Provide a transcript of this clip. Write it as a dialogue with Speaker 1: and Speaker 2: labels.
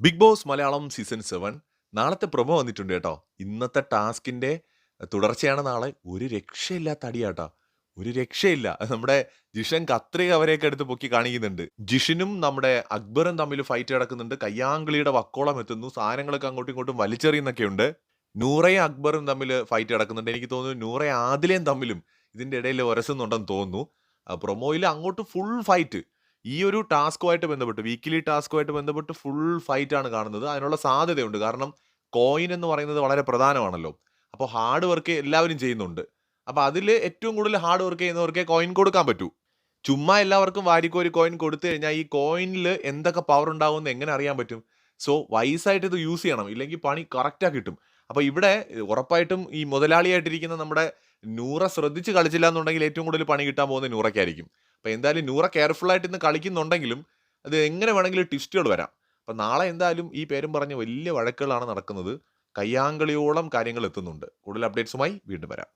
Speaker 1: Big Boss Malayalam season seven നാളത്തെ promo വന്നിട്ടുണ്ട് കേട്ടോ. ഇന്നത്തെ ടാസ്കിന്റെ തുടർച്ചയാണ് നാളെ. ഒരു രക്ഷയില്ലാത്ത അടിയാട്ടോ. ഒരു രക്ഷയില്ല. നമ്മുടെ ജിഷൻ കത്രിക അവരെയൊക്കെ എടുത്ത് പൊക്കി കാണിക്കുന്നുണ്ട്. ജിഷിനും നമ്മുടെ അക്ബറും തമ്മിൽ ഫൈറ്റ് നടക്കുന്നുണ്ട്. കയ്യാങ്കളിയുടെ വക്കോളം എത്തുന്നു. സാധനങ്ങളൊക്കെ അങ്ങോട്ടും ഇങ്ങോട്ടും വലിച്ചെറിയുന്നൊക്കെ ഉണ്ട് നൂറയും അക്ബറും തമ്മിൽ ഫൈറ്റ് നടക്കുന്നുണ്ട്. എനിക്ക് തോന്നുന്നു നൂറയും ആദിലയും തമ്മിലും ഇതിന്റെ ഇടയിൽ ഉരസുന്നുണ്ടെന്ന് തോന്നുന്നു. പ്രൊമോയിൽ അങ്ങോട്ട് ഫുൾ ഫൈറ്റ് ഈ ഒരു ടാസ്കുമായിട്ട് ബന്ധപ്പെട്ട് വീക്കിലി ടാസ്കുമായിട്ട് ബന്ധപ്പെട്ട് ഫുൾ ഫൈറ്റ് ആണ് കാണുന്നത്. അതിനുള്ള സാധ്യതയുണ്ട്. കാരണം കോയിൻ എന്ന് പറയുന്നത് വളരെ പ്രധാനമാണല്ലോ. അപ്പോൾ ഹാർഡ് വർക്ക് എല്ലാവരും ചെയ്യുന്നുണ്ട്. അപ്പോൾ അതിൽ ഏറ്റവും കൂടുതൽ ഹാർഡ് വർക്ക് ചെയ്യുന്നവർക്കേ കോയിൻ കൊടുക്കാൻ പറ്റൂ. ചുമ്മാ എല്ലാവർക്കും വാരിക്കോരി കോയിൻ കൊടുത്തു കഴിഞ്ഞാൽ ഈ കോയിനിൽ എന്തൊക്കെ പവർ ഉണ്ടാവുമെന്ന് എങ്ങനെ അറിയാൻ പറ്റും? സോ വൈസായിട്ട് ഇത് യൂസ് ചെയ്യണം. ഇല്ലെങ്കിൽ പണി കറക്റ്റാണ് കിട്ടും. അപ്പോൾ ഇവിടെ ഉറപ്പായിട്ടും ഈ മുതലാളിയായിട്ടിരിക്കുന്ന നമ്മുടെ നൂറ ശ്രദ്ധിച്ച് കളിച്ചില്ല എന്നുണ്ടെങ്കിൽ ഏറ്റവും കൂടുതൽ പണി കിട്ടാൻ പോകുന്നത് നൂറയ്ക്കായിരിക്കും. അപ്പോൾ എന്തായാലും നൂറ കെയർഫുൾ ആയിട്ട് ഇന്ന് കളിക്കുന്നുണ്ടെങ്കിലും അത് എങ്ങനെ വേണമെങ്കിലും ട്വിസ്റ്റുകൾ വരാം. അപ്പം നാളെ എന്തായാലും ഈ പേരും പറഞ്ഞ് വലിയ വഴക്കുകളാണ് നടക്കുന്നത്. കയ്യാങ്കളിയോളം കാര്യങ്ങൾ എത്തുന്നുണ്ട്. കൂടുതൽ അപ്ഡേറ്റ്സുമായി വീണ്ടും വരാം.